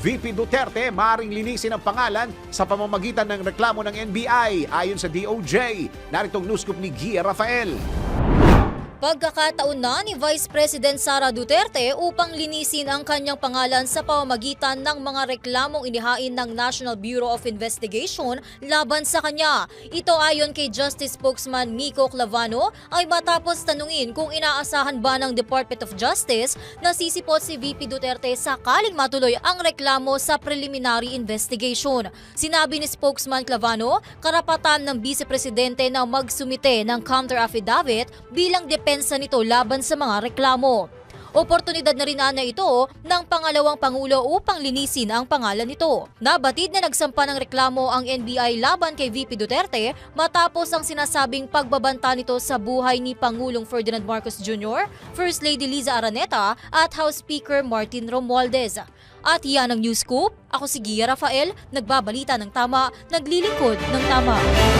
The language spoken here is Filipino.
VP Duterte maaaring linisin ang pangalan sa pamamagitan ng reklamo ng NBI ayon sa DOJ. Naritong news scoop ni Gia Rafael. Pagkakataon na ni Vice President Sara Duterte upang linisin ang kanyang pangalan sa pamamagitan ng mga reklamong inihain ng National Bureau of Investigation laban sa kanya. Ito ayon kay Justice Spokesman Miko Clavano ay matapos tanungin kung inaasahan ba ng Department of Justice na sisipot si VP Duterte sakaling matuloy ang reklamo sa preliminary investigation. Sinabi ni Spokesman Clavano, karapatan ng Vice Presidente na magsumite ng counter affidavit bilang depensa nito laban sa mga reklamo. Oportunidad na rin na ito ng pangalawang pangulo upang linisin ang pangalan nito. Nabatid na nagsampa ng reklamo ang NBI laban kay VP Duterte matapos ang sinasabing pagbabanta nito sa buhay ni Pangulong Ferdinand Marcos Jr., First Lady Liza Araneta at House Speaker Martin Romualdez. At yan ang News Scoop. Ako si Gia Rafael, nagbabalita ng tama, naglilingkod ng tama.